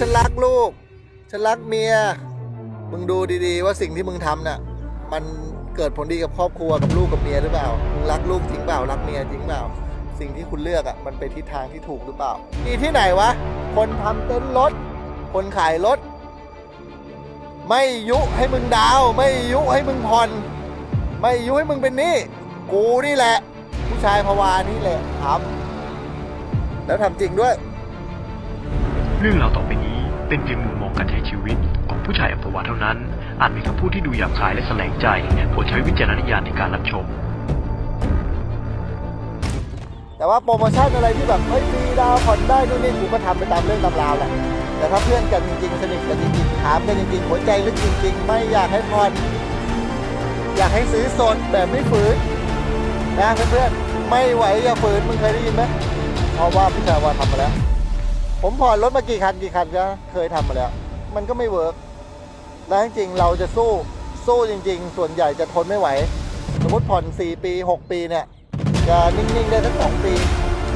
ฉันรักลูก ฉันรักเมีย มึงดูดีๆ ว่าสิ่งที่มึงทำน่ะ มันเกิดผลดีกับครอบครัวกับลูกกับเมียหรือเปล่า มึงรักลูกจริงเปล่า รักเมียจริงเปล่า สิ่งที่คุณเลือกอะ มันเป็นทิศทางที่ถูกหรือเปล่ามีที่ไหนวะ คนทำเต็นท์รถ คนขายรถ ไม่ยุให้มึงดาว ไม่ยุให้มึงผ่อน ไม่ยุให้มึงเป็นหนี้ กูนี่แหละ ผู้ชายภาวานี่แหละทำแล้วทำจริงด้วย รื่องราวต่อไปนี้เป็นเพียงมุมมองการใช้ชีวิตของผู้ชายอัมพวาเท่านั้น อาจมีคำพูดที่ดูหยาบคายและแสลงใจโปรดใช้วิจารณญาณในการรับชม แต่ว่าโปรโมชั่นอะไรที่แบบเฮ้ยฟรีดาวผ่อนได้นู่นนี่กูก็ทำไปตามเรื่องตำราวแหละแต่ถ้าเพื่อนกันจริงๆสนิทกันจริงๆถามกันจริงๆหัวใจลึกจริง ๆ ไม่อยากให้ผ่อนอยากให้ซื้อสดแบบไม่ฝืนนะเพื่อนๆไม่ไหวอย่าฝืนมึงเคยได้ยินไหมเพราะว่าพี่ชายว่าทำมาแล้ว ผมผ่อนรถมากี่คันกี่คันก็เคยทำมาแล้ว มันก็ไม่เวิร์กแล้วจริงๆเราจะสู้สู้จริง ๆ ส่วนใหญ่จะทนไม่ไหว สมมติผ่อน 4 ปี 6 ปีเนี่ย จะนิ่ง ๆ ได้สักสองปี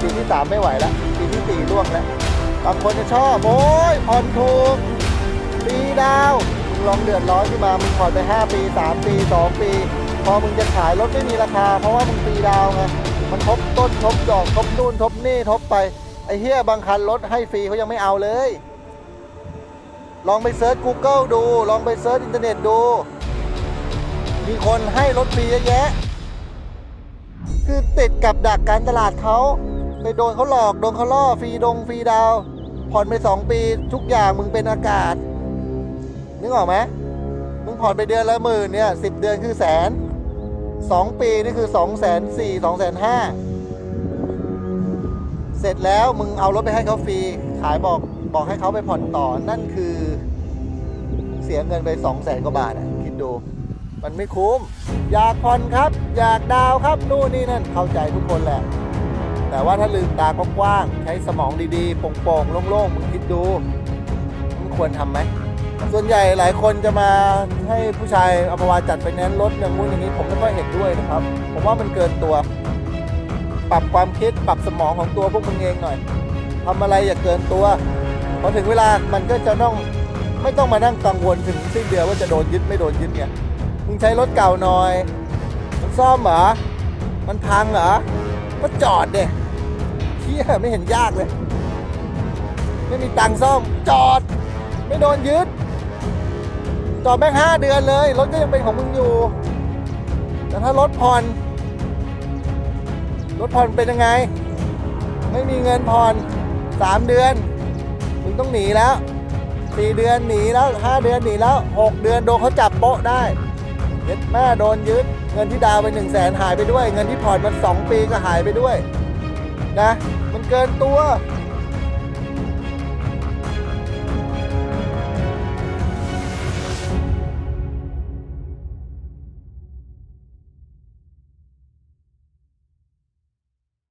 ปีที่สามไม่ไหวแล้ว ปีที่สี่ล่วงแล้วบางคนจะชอบโอ้ยผ่อนถูกปีดาวมึงลองเดือดร้อนขึ้นมามึงผ่อนไป 5 ปี 3 ปี 2 ปี พอมึงจะขายรถไม่มีราคา เพราะว่ามึงปีดาวไงมันทบต้นทบดอกทบนู่นทบนี่ทบไป อ้เฮียบางคันรถให้ฟรีเขายังไม่เอาเลย ลองไปเซิร์ช Google ดู ลองไปเซิร์ชอินเทอร์เน็ตดู มีคนให้รถฟรีเยอะแยะ คือติดกับดักการตลาดเขาไปโดนเขาหลอกโดนเขาล่อฟรีดงฟรีดาวผ่อนไปสองปีทุกอย่างมึงเป็นอากาศ นึกออกไหมมึงผ่อนไปเดือนละหมื่นเนี่ยสิบเดือนคือแสนสองปีนี่คือสองแสนสี่สองแสนห้า เสร็จแล้วมึงเอารถไปให้เขาฟรี ขายบอกบอกให้เขาไปผ่อนต่อ นั่นคือ เสียเงินไปสองแสนกว่าบาทอะคิดดู มันไม่คุ้ม อยากผ่อนครับ อยากดาวครับ นู่นนี่นั่นเข้าใจทุกคนแหละ แต่ว่าถ้าลืมตากว้างๆใช้สมองดีๆโปร่งๆโล่งๆมึงคิดดูมันควรทำไหมส่วนใหญ่หลายคนจะมาให้ผู้ชายเอามาวาจัดไฟแนนซ์รถอย่างงู้นอย่างนี้ผมไม่ค่อยเห็นด้วยนะครับ ผมว่ามันเกินตัว ปรับความคิดปรับสมองของตัวพวกมึงเองหน่อยทำอะไรอย่าเกินตัวพอถึงเวลามันก็จะต้องไม่ต้องมานั่งกังวลถึงสิ้นเดือนว่าจะโดนยึดไม่โดนยึดไงมึงใช้รถเก่าหน่อย มันซ่อมเหรอมันพังเหรอก็จอดเด็เที่ยไม่เห็นยากเลย ไม่มีตังค์ซ่อมจอด ไม่โดนยึดจอดแม่งห้าเดือนเลย รถก็ยังเป็นของมึงอยู่ แต่ถ้ารถผ่อน รถผ่อนเป็นยังไง ไม่มีเงินผ่อนสามเดือน มึงต้องหนีแล้วสี่เดือนหนีแล้วห้าเดือนหนีแล้วหกเดือนโดนเขาจับโป๊ะได้เย็ดแม่โดนยึด เงินที่ดาวไปหนึ่งแสนหายไปด้วย เงินที่ผ่อนมันสองปีก็หายไปด้วย นะ มันเกินตัว